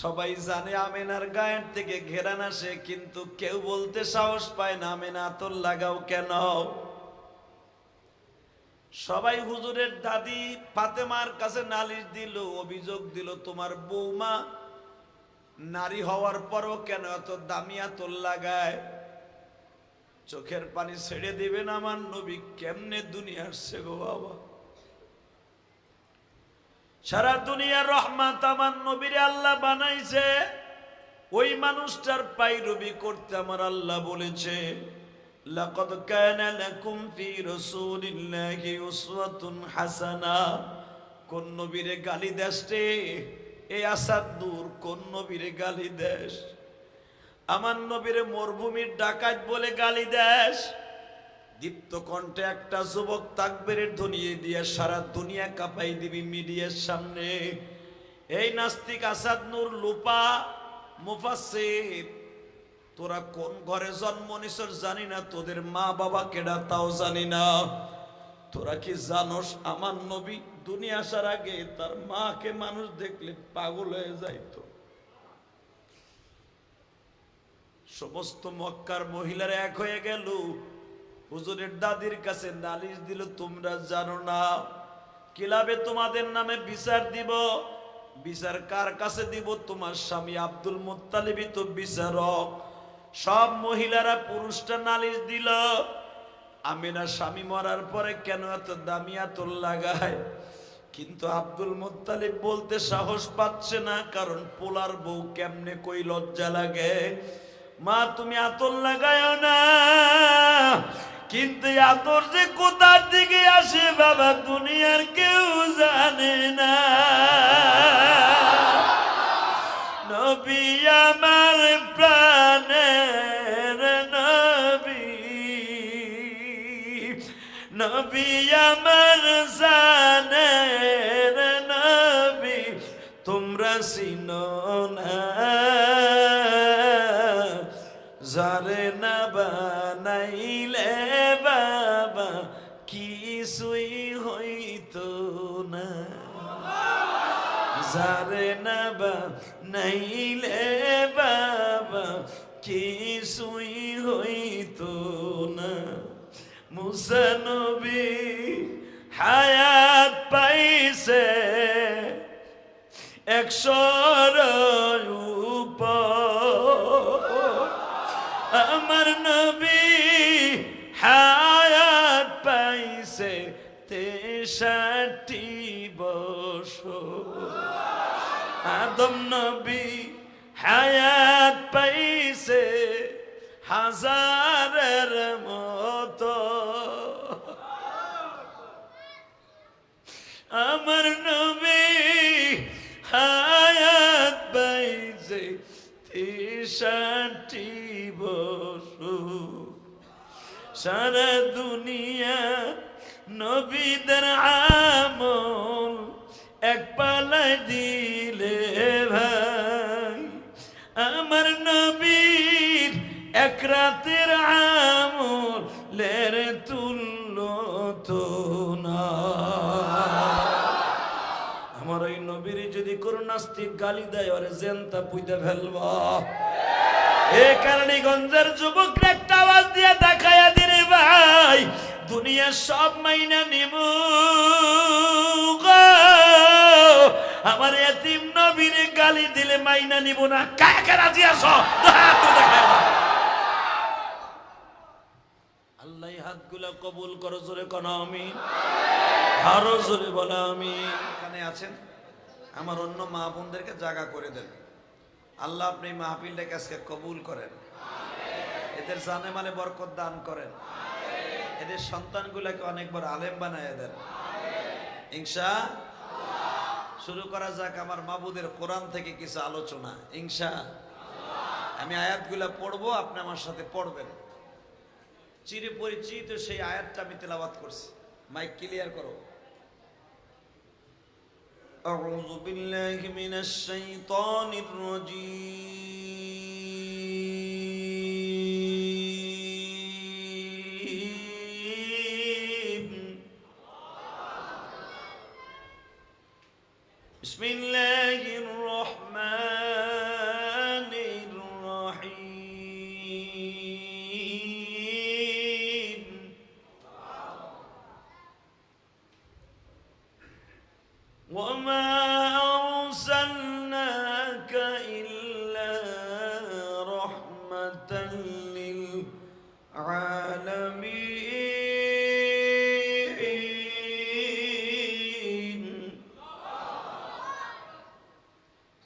সবাই জানে আমেনার গায়ের থেকে ঘেরান আসে কিন্তু কেউ বলতে সাহস পায় না, আমেনা তোর লাগাও কেন? সবাই হুজুরের দাদি ফাতেমার কাছে নালিশ দিল, অভিযোগ দিল, তোমার বৌমা নারী হওয়ার পরও কেন এত দামিয়া তোর লাগায়? চোখের পানি ছেড়ে দিবেন আমার নবী, কেমনে দুনিয়ার সে গো বাবা? সারা দুনিয়ার রহমাত আমার নবীরে আল্লাহ বানাইছে। ওই মানুষটার পাইরবি করতে আমার আল্লাহ বলেছে, লাকাদ কানা লাকুম ফি রাসূলিল্লাহি উসওয়াতুন হাসানা। কোন নবীরে গালি দেশ রে? এই আসাদ নূর কোন নবীরে গালি দেশ আমার নবীরে মরুভূমির ডাকাত বলে গালি দেশ দীপ্ত কণ্ঠে একটা যুবক তাকবেরের ধনিয়ে দিয়ে সারা দুনিয়া কাঁপাই দিবি মিডিয়ার সামনে। এই নাস্তিক আসাদ নূর লুপা মুফাসির তোরা কোন ঘরে জন্ম নিছর জানি না, তোদের মা বাবা কেডা তাও জানি না। তোরা কি জানোস, আমার নবী দুনিয়া আসার আগে তার মাকে মানুষ দেখলে পাগল হয়ে যাইতো। সমস্ত মক্কার মহিলারা এক হয়ে গেল। হুজুরের দাদির কাছে নালিশ দিল, তোমরা জানো না, কিলাবে তোমাদের নামে বিচার দিব? বিচার কার কাছে দিব? তোমার স্বামী আব্দুল মুত্তালিবই তো বিচারক। সব মহিলারা পুরুষটা নালিশ দিল, আমিনা স্বামী মরার পরে কেন এত দামিয়া তোর লাগায়? কিন্তু আব্দুল মুত্তালিব বলতে সাহস পাচ্ছে না, কারণ পোলার বউ কেমনে কই লজ্জা লাগে? মা, তুমি আতর লাগায় না কিন্তু আতর যে কোথার দিকে আসে বাবা, দুনিয়ার কেউ জানে না। নবী আমার প্রাণের নবী। নবী আমার জানের নবী। তোমরা চিনো না। যারে না বানাইলে বাবা কিছুই হইতো না। মুসানবী হায়াত পাইছে একশোর উপর। আমার নবী নবী, হায়াত পাইছে হাজারের মতো। আমার নবী হায়াত পাইছে তেষট্টি বছর। সারা দুনিয়া নবীদের আমল এক পালায় দিলে। রাতের আমল লের তুল্য তো না। আমার ওই নবীর যদি কোনো নাস্তিক গালি দেয়, ওরে জেনতা পুইতে ফেলবা। এ কারণে গঞ্জের যুবকরা একটা আওয়াজ দিয়ে দেখায়া দিরে ভাই দুনিয়ার সব মাইনা নিব। আমার এতিম নবীর গালি দিলে মাইনা নিব না। কাকে রাজি আছো? হাত তুলে দেখায় দাও। আল্লাহ হাতগুলা কবুল করো, জোরে কোন আমি আরও জোরে বলা আমি এখানে আছেন? আমার অন্য মা বোনদেরকে জায়গা করে দেন। আল্লাহ আপনি মাহফিলটাকে আজকে কবুল করেন। এদের জানে মানে বরকত দান করেন। এদের সন্তানগুলোকে অনেকবার আলেম বানায় দেন। ইংসা শুরু করা যাক আমার মাবুদের কোরআন থেকে কিছু আলোচনা। ইংসা আমি আয়াতগুলা পড়ব, আপনি আমার সাথে পড়বেন। চির পরিচিত সেই আয়াতটা আমি তেলাওয়াত করছি মাইক ক্লিয়ার করো أعوذ بالله من الشيطان الرجيم للعالمين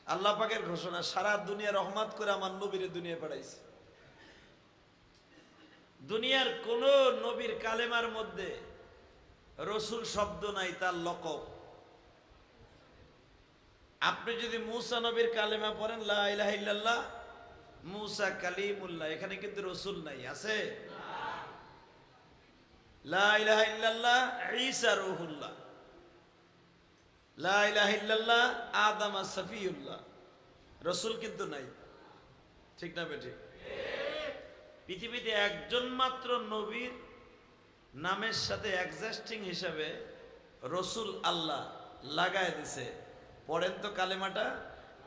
আল্লাহ পাকের ঘোষণা সারা দুনিয়া রহমত করে আমার নবীর দুনিয়া পাঠাইছে দুনিয়ার কোন নবীর কালেমার মধ্যে রসুল শব্দ নাই তার লকব আপনি যদি মুসা নবীর কালেমা পড়েন লা ইলাহা ইল্লাল্লাহ মুসা কালিমুল্লাহ, এখানে কিন্তু রসুল নাই, আছে? রসুল কিন্তু নাই। ঠিক না পৃথিবীতে একজন মাত্র নবীর নামের সাথে অ্যাডজাস্টিং হিসাবে রসুল আল্লাহ লাগায় দিছে। পড়েন তো কালেমাটা,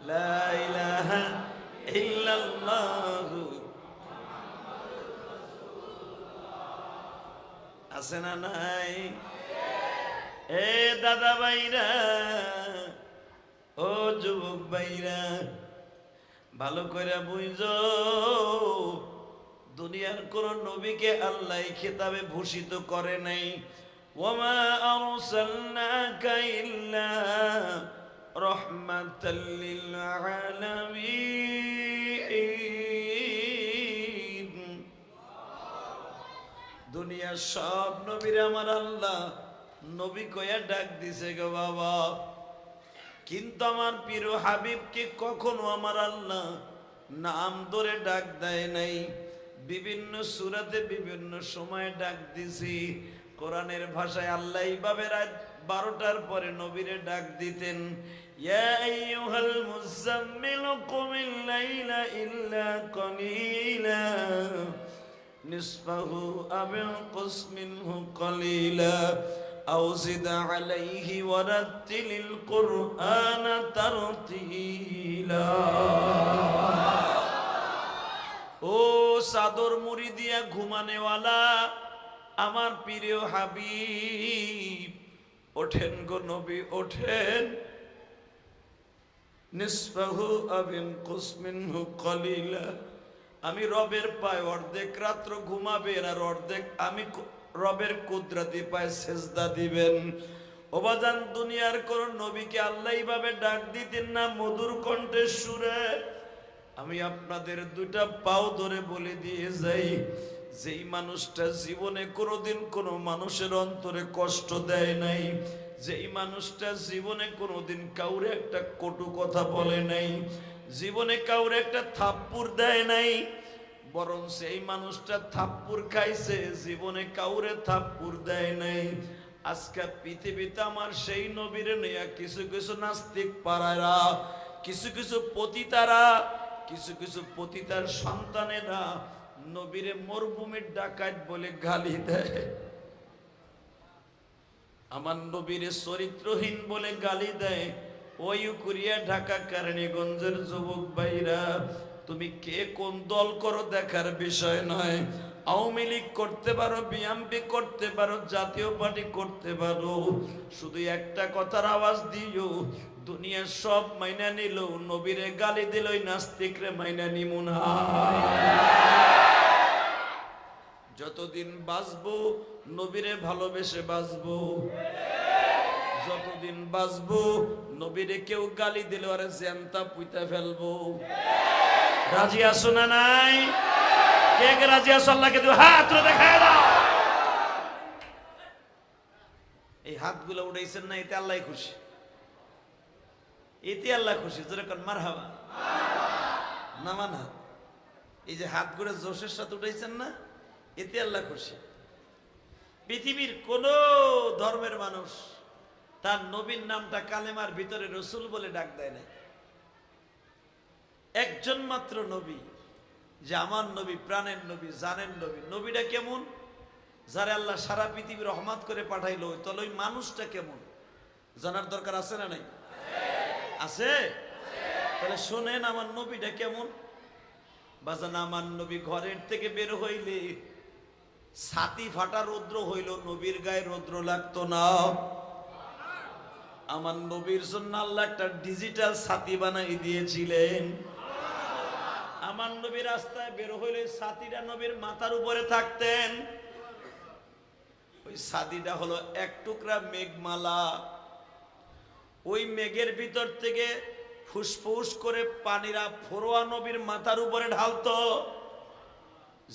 লা ইলাহা আছে না নাই? এ দাদা ভাইরা, ও যুবক ভাইরা, ভালো করে বুঝো, দুনিয়ার কোন নবীকে আল্লাহ খেতাবে ভূষিত করে নাই। ওমা আরসালনাকা দুনিয়ার সব নবীর আমার আল্লাহ। নবী কয়া ডাক দিছে গো বাবা। কিন্তু আমার প্রিয় হাবিবকে কখনো আমার আল্লাহ নাম ধরে ডাক দেয় নাই। বিভিন্ন সুরাতে বিভিন্ন সময় ডাক দিছি। কোরআনের ভাষায় আল্লাহ এইভাবে রাত বারোটার পরে নবীরে ডাক দিতেন, ইয়া আইয়ুহাল মুজাম্মিল কুমিল লাইলা ইল্লা কলিলা نصفه أو انقص منه قليلا أو زد عليه ورتل القرآن ترتيلا ও চাদর মুড়ি দিয়া ঘুমানেওয়ালা আমার প্রিয় হাবিব ওঠেন গো নবী ওঠেন নিসফাহু আবিন কুসমিনহু কলিলা আমি রবের পায় অর্ধেক রাত্র ঘুমাবেন আর অর্ধেক আমি রবের কুদরতি পায় সেজদা দিবেন। ওবাজান দুনিয়ার কোন নবীকে আল্লাহ ভাবে ডাক দিতেন না, মধুর কণ্ঠের সুরে, আমি আপনাদের দুটা পাও ধরে বলে দিয়ে যাই। যেই মানুষটা জীবনে কোনোদিন কোনো মানুষের অন্তরে কষ্ট দেয় নাই, যেই মানুষটা জীবনে কোনোদিন কাউরে একটা কটু কথা বলে নাই জীবনে কাউরে একটা থাপ্পুর দেয় নাই, বরং সেই মানুষটা থাপ্পুর খাইছে, জীবনে কাউরে থাপ্পুর দেয় নাই। আজকে পৃথিবীতে আমার সেই নবীরে নেয়া কিছু কিছু নাস্তিক পাড়ারা কিছু কিছু পতিতারা, কিছু কিছু পতিতার সন্তানেরা নবীরে মরুভূমির ডাকাত বলে গালি দেয়। আমার নবীরে চরিত্রহীন বলে গালি দেয়। ওই কুরিয়া ঢাকা কারণীগঞ্জের যুবক ভাইরা, তুমি কে কোন দল করো দেখার বিষয় নয়। আওয়ামী লীগ করতে পারো বিএমপি করতে পারো, জাতীয় পার্টি করতে পারো। শুধু একটা কথার আওয়াজ দিও দুনিয়ার সব মাইনা নিল, নবীরে গালি দিল নাস্তিকরে মাইনা নিমুনা যতদিন বাঁচবো, নবীরে ভালোবেসে বাঁচবো। যতদিন বাঁচবো, নবীরে কেউ গালি দিলে আরে জ্যান্তা পুইতা ফেলব। রাজি আসো না নাই? কে কে রাজি আসো আল্লাহকে দিও। হাত দেখায় দাও। এই হাতগুলো উঠাইছেন না, এতে আল্লাহ খুশি। এতে আল্লাহ খুশি। যেরকম মার হাবা নামান হাত। এই যে হাত হাতগুলো জোশের সাথে উঠাইছেন না, এতে আল্লাহ খুশি। পৃথিবীর কোন ধর্মের মানুষ তার নবীর নামটা কালেমার ভিতরে রসুল বলে ডাক দেয় না একজন মাত্র নবী, যে আমার নবী, প্রাণের নবী, জানের নবী। নবীটা কেমন? যারা আল্লাহ সারা পৃথিবী রহমাত করে পাঠাইলো, তাহলে ওই মানুষটা কেমন? জানার দরকার আছে না নাই? আছে? তাহলে শোনেন, আমার নবীটা কেমন? বাজান, আমার নবী ঘরের থেকে বের হইলে ছাতি ফাটা রৌদ্র হইল, নবীর গায়ে রৌদ্র লাগতো না। আমার নবীর জন্য আল্লাহ একটা ডিজিটাল ছাতি বানাই দিয়েছিলেন। আমার নবী রাস্তায় বের হইলে ছাতিটা নবীর মাথার উপরে থাকতেন। ওই ছাতিটা হলো এক টুকরা মেঘমালা। ওই মেঘের ভিতর থেকে ফুসফুস করে পানিরা ফরোয়া নবীর মাথার উপরে ঢালতো।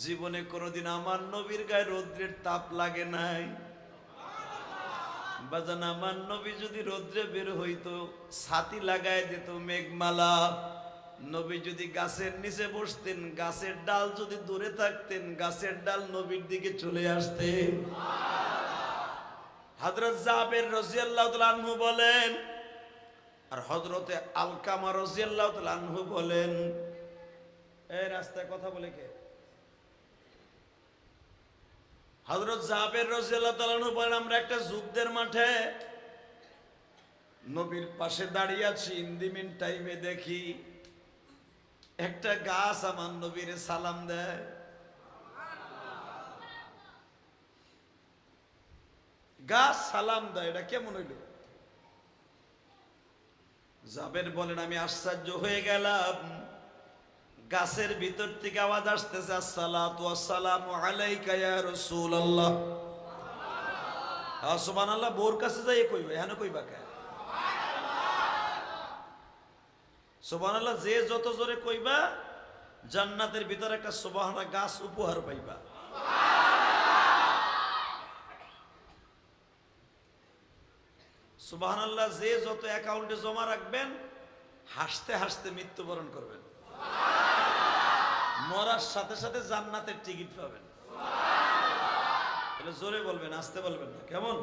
জীবনে কোনোদিন আমার নবীর গায়ে রৌদ্রের তাপ লাগে নাই। বাজান আমার নবী যদি রৌদ্রে বের হইতো, ছাতি লাগায় দিত মেঘমালা। নবী যদি গাছের নিচে বসতেন, গাছের ডাল যদি দূরে থাকতেন, গাছের ডাল নবীর দিকে চলে আসতেন হজরত জাবের রাজিয়াল্লাহু বলেন, আর হজরতে আলকামা রাজিয়াল্লাহু বলেন, এই রাস্তায় কথা বলে কে? হজরত রাজিয়াল্লাহু তাআলা আনহু বলেন, আমরা একটা যুদ্ধের মাঠে নবীর পাশে দাঁড়িয়ে আছি ইন্দিমিন টাইমে দেখি একটা গাছ আমার নবীর সালাম দেয়। গাছ সালাম দেয়, এটা কেমন হইল? জাবের বলেন, আমি আশ্চর্য হয়ে গেলাম। গাছের ভিতর থেকে আওয়াজ আসতেছে, আসসালাতু আসসালামু আলাইকা ইয়া রাসূলুল্লাহ। হ্যাঁ সুবহানাল্লাহ, বোর কাছে যাই কইবে, এখানে কইবা কে? সুবহানাল্লাহ, যে যত জোরে কইবা, জান্নাতের ভিতর একটা সুবহানাল্লাহ গাছ উপহার পাইবা। সুবহানাল্লাহ, যে যত অ্যাকাউন্টে জমা রাখবেন, হাসতে হাসতে মৃত্যুবরণ করবেন। মরার সাথে সাথে জান্নাতের টিকিট পাবেন। জোরে বলবেন, আসতে বলবেন না, কেমন?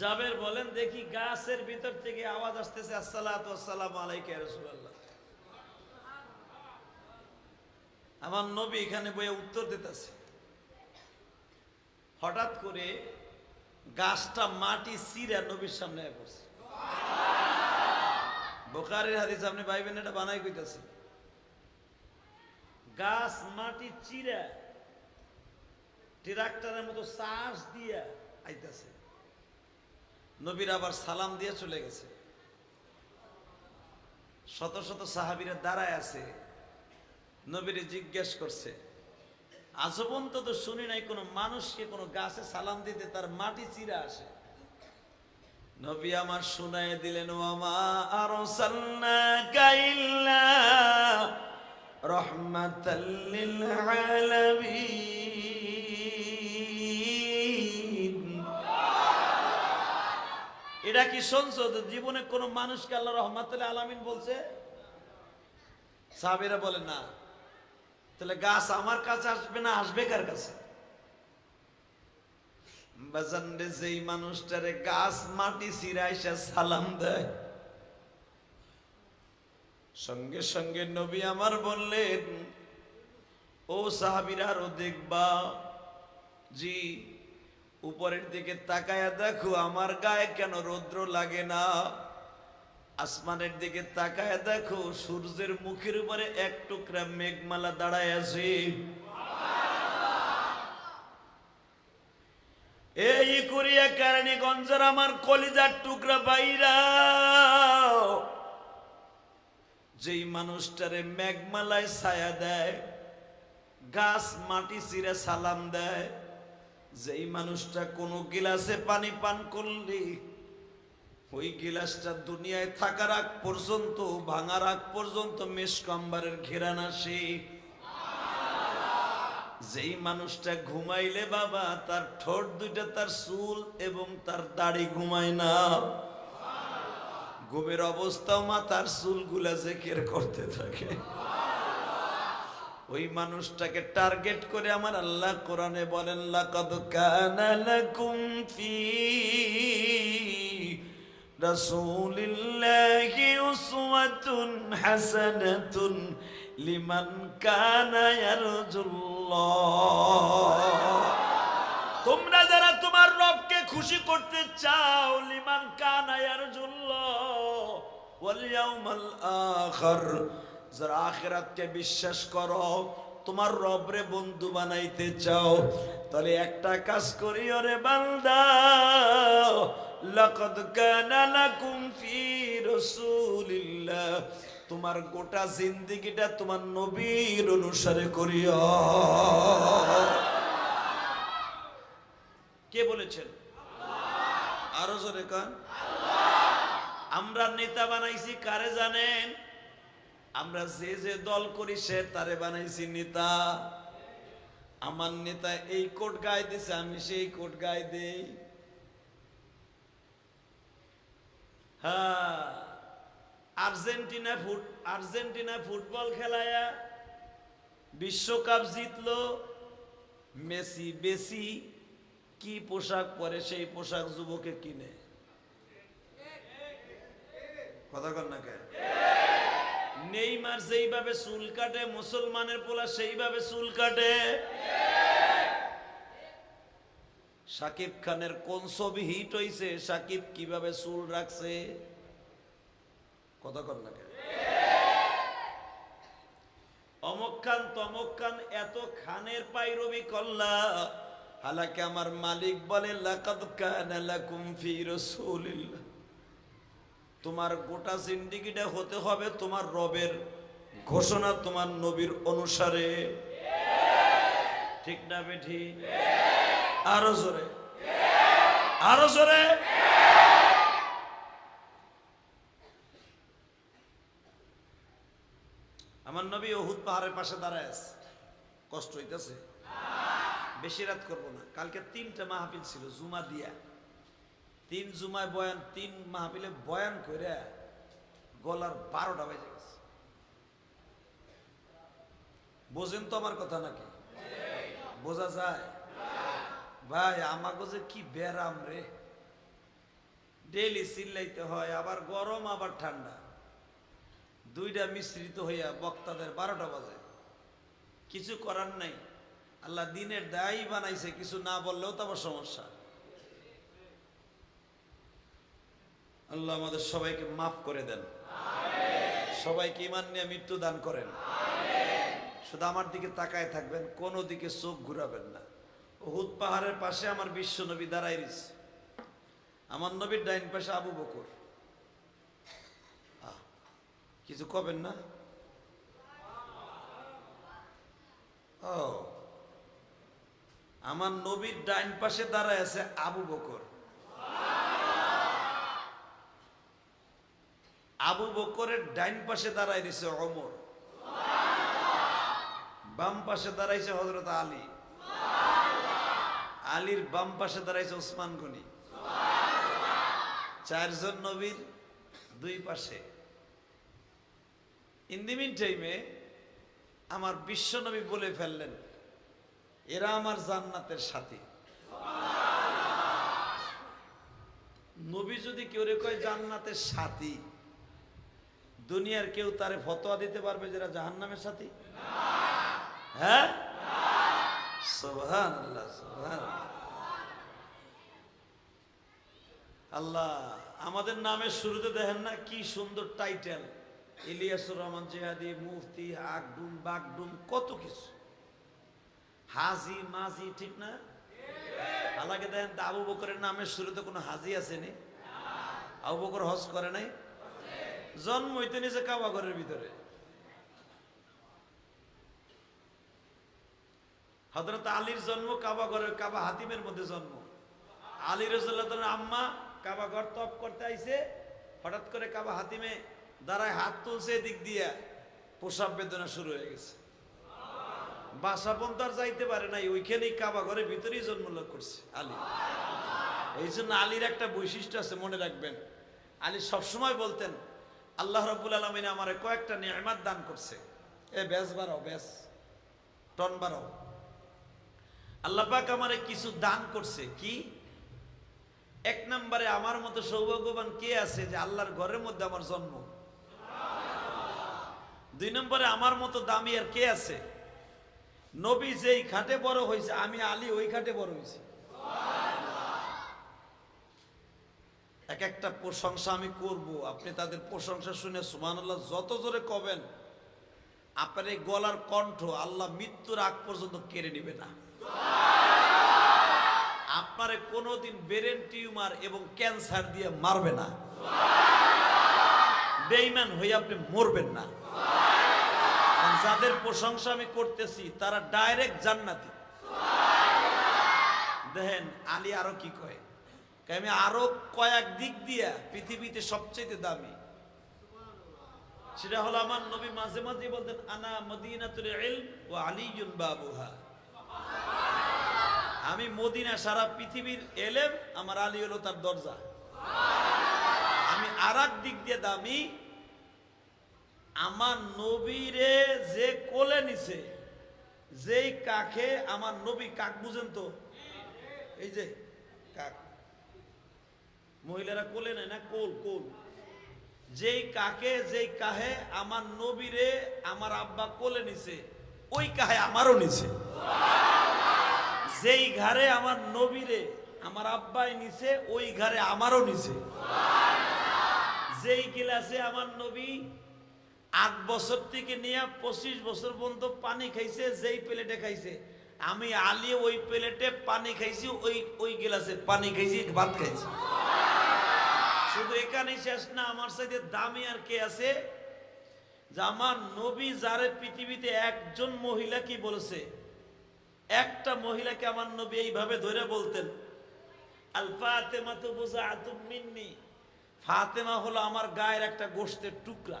জাবের বলেন, দেখি গাছের ভিতর থেকে আওয়াজ আসতেছে আসসালামু আমার নবী এখানে বইয়ে উত্তর দিতেছে। হঠাৎ করে গাছটা মাটি চিরা নবীর সামনে পড়ছে। বোকারের হাদিস আপনি ভাইবেন এটা বানাই কইতাছে। গাছ, মাটি চিরা ট্রাক্টরের মতো চাষ দিয়া আইতাছে। নবীর আবার সালাম দিয়ে চলে গেছে। শত শত সাহাবিরা দাঁড়ায় আছে। নবীরে জিজ্ঞেস করছে আজ পর্যন্ত তো শুনি নাই কোনো মানুষকে কোনো গাছে সালাম দিতে তার মাটি চিরা আসে? নবী আমার শুনায় দিলেন ওয়ামা আরসালনাকা ইল্লা রাহমাতাল লিল আলামিন। এটা কি শুনছো জীবনে কোনো মানুষকে আল্লাহ রহমাতুল্লাহ আলামিন বলছে? সাহাবীরা বলে, না। তাহলে গাছ আমার কাছে আসবে না, আসবে কার কাছে? বাজান রে, যেই মানুষটারে গাছ মাটি সিরাইসা সালাম দেয়। সঙ্গে সঙ্গে নবী আমার বললেন, ও সাহাবিরা, আরও দেখবা। জি, উপরের দিকে তাকায়া দেখো, আমার গায়ে কেন রৌদ্র লাগে না? আসমানের দিকে তাকায় দেখো, সূর্যের মুখের উপরে এক টুকরা মেঘমালা দাঁড়ায় আছে। এই করিয়া কারণে গঞ্জার আমার কলিজার টুকরা বাইরা যেই মানুষটারে মেঘমালায় ছায়া দেয়, গাছ মাটি চিরে সালাম দেয়, যেই মানুষটা কোনো গিলাসে পানি পান করলি, ওই গিলাসটা দুনিয়ায় থাকার আগ পর্যন্ত, ভাঙার আগ পর্যন্ত মেশকম্বারের ঘেরান আসে। যেই মানুষটা ঘুমাইলে বাবা, তার ঠোঁট দুইটা তার চুল এবং তার দাড়ি ঘুমায় না। ঘুমের অবস্থাও মাথার চুলগুলা জেকের করতে থাকে। ওই মানুষটাকে টার্গেট করে আমার আল্লাহ কোরআনে বলেন, লাকাদ কানা লাকুম রাসূলিল্লাহি উসওয়াতুন হাসানাতুন লিমান কানা ইয়ারজুল্লাহ তোমরা যারা তোমার রবকে খুশি করতে চাও, লিমান কানা ইয়ারজুল্লাহ, ওয়াল ইয়াউমাল আখির, যারা আখিরাতকে বিশ্বাস করো, তোমার রবরে বন্ধু বানাইতে চাও, তাহলে একটা কাজ করি ওরে বান্দা, লাকাদ কানা লাকুম ফি রাসূলিল্লাহ। তোমার গোটা জিন্দেগিটা তোমার নবীর অনুসারে করিও। কে বলেছেন? আরও জোরে কান। আমরা নেতা বানাইছি, কারে জানেন? আমরা যে যে দল করি, সে তারে বানাইছি নেতা। আমার নেতা এই কোট গায়ে দিছে, আমি সেই কোট গায়ে দেই। হ্যাঁ। আর্জেন্টিনা ফুট আর্জেন্টিনা ফুটবল খেলায়া বিশ্বকাপ জিতলো। মেসি বেশি কি পোশাক পরে সেই পোশাক যুবকে কিনে? কথা কর না নেইমার যেইভাবে চুল কাটে, মুসলমানের পোলা সেইভাবে চুল কাটে। সাকিব খানের কোন ছবি হিট হইছে? সাকিব কীভাবে চুল রাখছে? কথা কর না খান তমক খান এত খানের পাইরবি করলা হালাকে আমার মালিক বলে তোমার গোটা জিন্দিগিটা হতে হবে তোমার রবের ঘোষণা, তোমার নবীর অনুসারে। ঠিক না বেঠি? আরও জোরে। আরও জোরে? আমার নবী ওহুদ পাহাড়ের পাশে দাঁড়ায় আছে। কষ্ট হইতেছে। বেশি রাত করব না। কালকে তিনটা মাহফিল ছিল, জুমা দিয়া। তিন জুমায় বয়ান, তিন মাহফিলে বয়ান করে গলার বারোটা বেজে গেছে। বোঝেন তো আমার কথা নাকি? বোঝা যায়? ভাই আমাকে যে কি ব্যারাম রে। ডেলি চিল্লাইতে হয়, আবার গরম, আবার ঠান্ডা। দুইটা মিশ্রিত হইয়া বক্তাদের বারোটা বাজে। কিছু করার নাই। আল্লাহ দিনের দায়ী বানাইছে, কিছু না বললেও তো সমস্যা। আল্লাহ আমাদের সবাইকে মাফ করে দেন। সবাইকে ইমান নিয়ে মৃত্যু দান করেন। শুধু আমার দিকে তাকায় থাকবেন, কোনো দিকে চোখ ঘুরাবেন না। ওহুদ পাহাড়ের পাশে আমার বিশ্ব নবী দাঁড়াই আমার নবীর ডাইন পাশে আবু বকর। কিছু কবেন না ও আমার নবীর ডাইন পাশে দাঁড়ায় আছে আবু বকর। আবু বকরের ডাইন পাশে দাঁড়ায় দিছে অমর বাম পাশে দাঁড়াইছে হজরত আলী। আলীর বাম পাশে দাঁড়াইছে ওসমান গনি। চারজন নবীর দুই পাশে। ইন দি মিন টাইমে আমার বিশ্বনবী বলে ফেললেন, এরা আমার জান্নাতের সাথী। নবী যদি কেউ রে কয় জান্নাতের সাথী, দুনিয়ার কেউ তারে ফতোয়া দিতে পারবে যারা জাহান্নামের সাথী? হ্যাঁ? সোহান আল্লাহ সোহান আল্লাহ, আমাদের নামের শুরুতে দেখেন না কি সুন্দর টাইটেল। ইলিয়াসুর রহমান জেহাদি, মুফতি আকডুম বাগডুম, কত কিছু। হাজি, মাজি, ঠিক না? আলাকে দেখেন আবু বকরের নামের শুরুতে কোনো হাজি আসেনি? আবু বকর হজ করে নাই? জন্ম হইতে নিছে কাবা ঘরের ভিতরে। হজরত আলীর জন্ম কাবা ঘরের, কাবা হাতিমের মধ্যে জন্ম। আলী রসুল্লাহ আম্মা কাবা ঘর তপ করতে আইছে, হঠাৎ করে কাবা হাতিমে দাঁড়ায় হাত তুলছে দিক দিয়া, প্রসাব বেদনা শুরু হয়ে গেছে। বাসা পর্যন্ত আর যাইতে পারে নাই, ওইখানেই কাবা ঘরের ভিতরেই জন্মলাভ করছে আলী। এই জন্য আলীর একটা বৈশিষ্ট্য আছে, মনে রাখবেন। আলী সবসময় বলতেন, আল্লাহ রব্বুল আলমিনে আমার কয়েকটা নিয়ামাত দান করছে। এ ব্যাস বাড়াও, ব্যাস। টন বাড়াও। আল্লাহ পাক আমারে কিছু দান করছে, কি? এক নম্বরে আমার মতো সৌভাগ্যবান কে আছে যে আল্লাহর ঘরের মধ্যে আমার জন্ম? দুই নম্বরে আমার মতো দামি আর কে আছে? নবী যেই খাটে বড় হয়েছে, আমি আলী ওই খাটে বড় হয়েছি। এক একটা প্রশংসা আমি করব, আপনি তাদের প্রশংসা শুনে সুমান যত জোরে কবেন, আপনার এই গলার কণ্ঠ আল্লাহ মৃত্যুর আগ পর্যন্ত কেড়ে নেবে না। আপনারে কোনোদিন ব্রেন টিউমার এবং ক্যান্সার দিয়ে মারবে না। বেইমান হয়ে আপনি মরবেন না। যাদের প্রশংসা আমি করতেছি, তারা ডাইরেক্ট জান্নাতি। দেখেন, আলী আরও কি কয়? আমি আরও কয়েক দিক দিয়া পৃথিবীতে সবচেয়ে দামি। সেটা হলো আমার নবী মাঝে মাঝে বলতেন, আনা মদিনাতুল ইলম ও আলীজুন বাবুহা। আমি মদিনা সারা পৃথিবীর এলেম, আমার আলী হলো তার দরজা। আমি আর দিক দিয়ে দামি আমার নবীরে যে কোলে নিছে, যেই কাকে আমার নবী কাক বুঝেন তো? এই যে কাক। মহিলারা কোলে নেয় না? কোল কোল। যেই কাকে, যেই কাহে আমার নবীরে আমার আব্বা কোলে নিছে, ওই কাহে আমারও নিছে। যেই ঘরে আমার নবীরে আমার আব্বাই নিছে, ওই ঘরে আমারও নিছে। যেই গিলাসে আমার নবী আট বছর থেকে নিয়ে পঁচিশ বছর পর্যন্ত পানি খাইছে, যেই প্লেটে খাইছে। আমি আলি ওই প্লেটে পানি খাইছি, ওই ওই গিলাসে পানি খাইছি, ভাত খাইছি। শুধু এখানেই শেষ না, আমার সাথে দামি আর কে আছে? যে আমার নবী যারে পৃথিবীতে একজন মহিলা কি বলেছে? একটা মহিলাকে আমার নবী এইভাবে ধরে বলতেন, আল ফাতেমা তো বোঝা আতুম মিন্নি। ফাতেমা হলো আমার গায়ের একটা গোষ্ঠের টুকরা।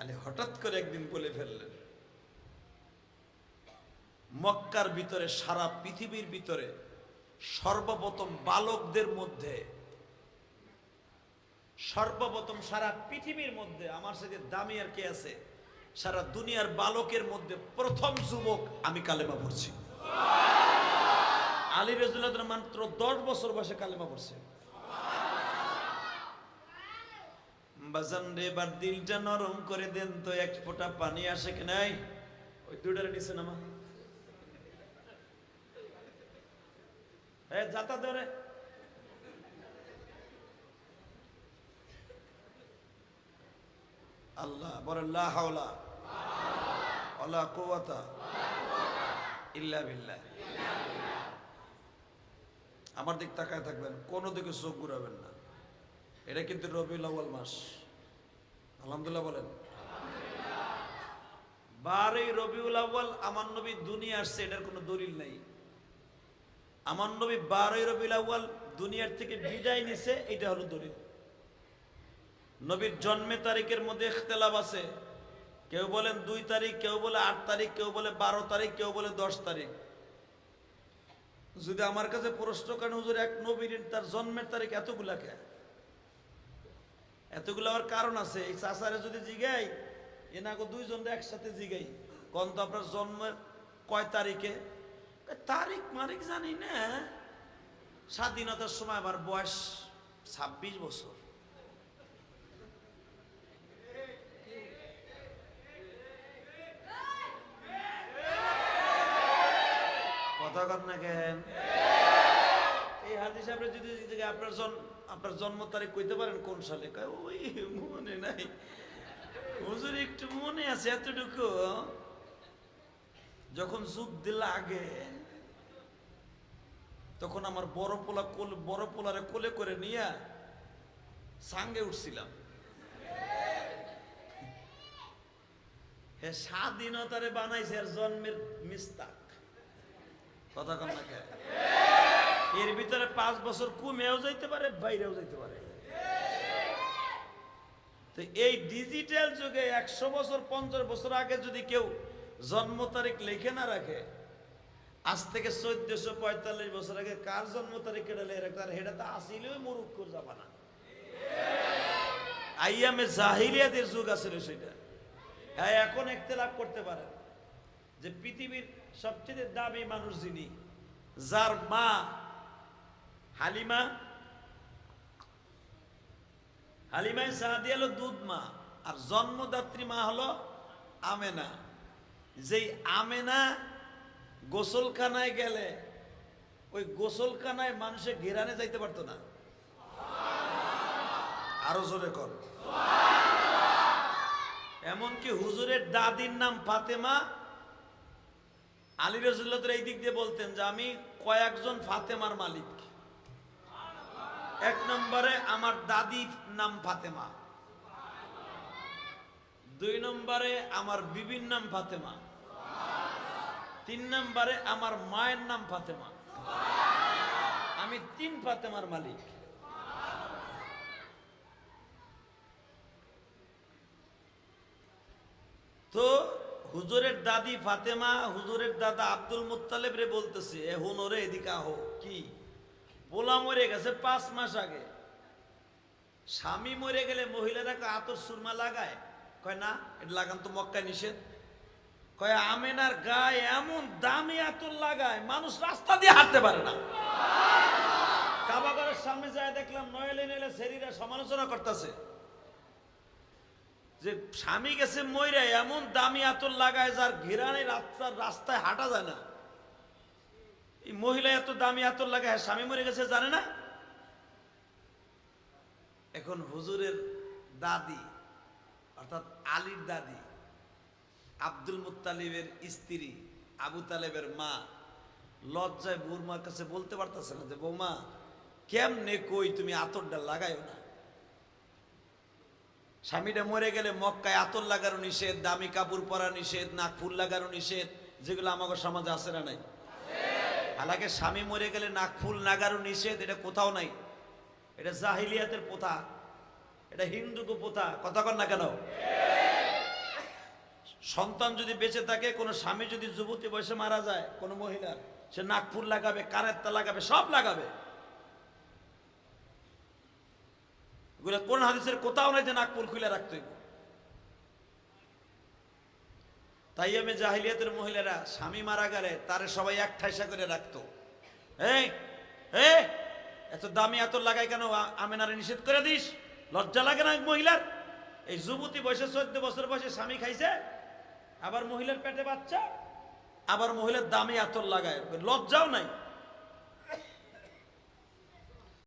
আলী হঠাৎ করে একদিন বলে ফেললেন, মক্কার ভিতরে, সারা পৃথিবীর ভিতরে সর্বপ্রথম বালকদের মধ্যে, সর্বপ্রথম সারা পৃথিবীর মধ্যে, আমার সাথে দামি আর কে আছে, সারা দুনিয়ার বালকের মধ্যে প্রথম যুবক আমি কালেমা পড়ছি। আলী রাজুল্লাহ মাত্র দশ বছর বয়সে কালেমা পড়ছে। বাজান রে, এবার দিলটা নরম করে দেন তো, এক ফোঁটা পানি আসে কি নাই? ওই দুইটারে নিচে নামা। এ যাতা ধরে। আল্লাহ, বলেন, লা হাওলা ওয়ালা কুওয়াতা ইল্লা বিল্লাহ। আমার দিক তাকায় থাকবেন, কোনো দিকে চোখ ঘুরাবেন না। এটা কিন্তু রবিউল আউয়াল মাস। আলহামদুলিল্লাহ বলেন। বারোই রবিউল আউয়াল আমার নবী দুনিয়া আসছে, এটার কোনো দলিল নাই। আমার নবী বারোই রবিউল আউয়াল দুনিয়ার থেকে বিদায় নিছে, এটা হলো দলিল। নবীর জন্মের তারিখের মধ্যে ইখতলাফ আছে। কেউ বলেন দুই তারিখ, কেউ বলে আট তারিখ, কেউ বলে বারো তারিখ, কেউ বলে দশ তারিখ। যদি আমার কাছে প্রশ্ন করেন, হুজুর, এক নবীর তার জন্মের তারিখ এতগুলা কে? এতগুলো আমার কারণ আছে। এই চাষারে যদি জিগাই এনাকে দুইজন একসাথে জিগাই। কোন তো আপনার জন্মের কয় তারিখে? তারিখ মারিক জানি না। স্বাধীনতার সময় আমার বয়স ছাব্বিশ বছর। কথা কর না কেন? এই হাজি সাহেবরা যদি আপনার জন্ম আপনার জন্ম তারিখ কইতে পারেন কোন সালে? ওই মনে নাই। হুজুর, একটু মনে আছে এতটুকু। যখন যুদ্ধ আগে, তখন আমার বড় পোলা কোল, বড় পোলারে কোলে করে নিয়ে সাঙ্গে উঠছিলাম। স্বাধীনতারে বানাইছে জন্মের মিস্তাক। কথা কন না কে? এর ভিতরে পাঁচ বছর কমেও যাইতে পারে, বাইরেও যাইতে পারে। তো এই ডিজিটাল যুগে একশো বছর, পঞ্চাশ বছর আগে যদি কেউ জন্ম তারিখ লিখে না রাখে, আজ থেকে চোদ্দশো পঁয়তাল্লিশ বছর আগে কার জন্ম তারিখ কেটে লেখে রাখতে আর সেটা তো আসিলেও মুরুক্ষ জামানা। আইয়ামে জাহিলিয়াতের যুগ আছিল সেটা। হ্যাঁ এখন একতে লাভ করতে পারেন যে পৃথিবীর সবচেয়ে দামি মানুষ যিনি, যার মা হালিমা? হালিমায় সাহাদি হলো দুধ মা। আর জন্মদাত্রী মা হলো আমেনা। যেই আমেনা গোসলখানায় গেলে, ওই গোসলখানায় মানুষে ঘেরানে যাইতে পারতো না। আরও জোরে কর। এমনকি হুজুরের দাদির নাম ফাতেমা আলী রসুল্লাহ এই দিক দিয়ে বলতেন যে, আমি কয়েকজন ফাতেমার মালিক। এক নম্বরে আমার দাদির নাম ফাতেমা। দুই নম্বরে আমার বিবির নাম ফাতেমা। তিন নম্বরে আমার মায়ের নাম ফাতেমা। আমি তিন ফাতেমার মালিক। তো হুজুরের দাদি ফাতেমা, হুজুরের দাদা আব্দুল মুত্তালেব রে বলতেছে, এ হুনরে, এদিকে আহো, কি? পোলা মরে গেছে পাঁচ মাস আগে। স্বামী মরে গেলে মহিলারা কয়, আতর সুরমা লাগায়? কয়, না, এটা লাগান তো মক্কায় নিষেধ। কয়, আমেনার গায়ে এমন দামি আতর লাগায়, মানুষ রাস্তা দিয়ে হাঁটতে পারে না। কাবাগরের সামনে যায়, দেখলাম নয়লে নয়লে সেরিরা সমালোচনা করতেছে। যে স্বামী গেছে ময়রা এমন দামি আতর লাগায় যার ঘেরানে রাস্তার রাস্তায় হাঁটা যায় না। এই মহিলা এত দামি আতর লাগায় স্বামী মরে গেছে, জানে না? এখন হুজুরের দাদি, অর্থাৎ আলীর দাদি, আব্দুল মুতালিবের স্ত্রী, আবু তালেবের মা, লজ্জায় বৌমার কাছে বলতে পারতেছে না যে, বৌমা, কেমনে কই তুমি আতরটা লাগাইও না? স্বামীটা মরে গেলে মক্কায় আতর লাগানো নিষেধ, দামি কাপড় পরা নিষেধ নাক ফুল লাগানো নিষেধ, যেগুলো আমাদের সমাজে আছে না নাই। হালাকে স্বামী মরে গেলে নাক ফুল লাগানো নিষেধ, এটা কোথাও নাই। এটা জাহিলিয়াতের প্রথা। এটা হিন্দুকে প্রথা। কথা কর না কেন? সন্তান যদি বেঁচে থাকে, কোনো স্বামী যদি যুবতী বয়সে মারা যায়, কোনো মহিলার সে নাক ফুল লাগাবে কানেরটা লাগাবে, সব লাগাবে। কোন হাদিসের কোথাও নাই যে নাক ফুল খুলে রাখতে হইব। তাই আমি জাহিলিয়াতের মহিলারা স্বামী মারা গেলে তারে সবাই এক ঠাইসা করে রাখতো। এত দামি এত লাগাই কেন আমি আমেনারে নিষেধ করে দিস? লজ্জা লাগে না মহিলার? এই যুবতী বয়সে চোদ্দ বছর বয়সে স্বামী খাইছে, আবার মহিলার পেটে বাচ্চা, আবার মহিলার দামি আতর লাগায়। লজ্জাও নাই।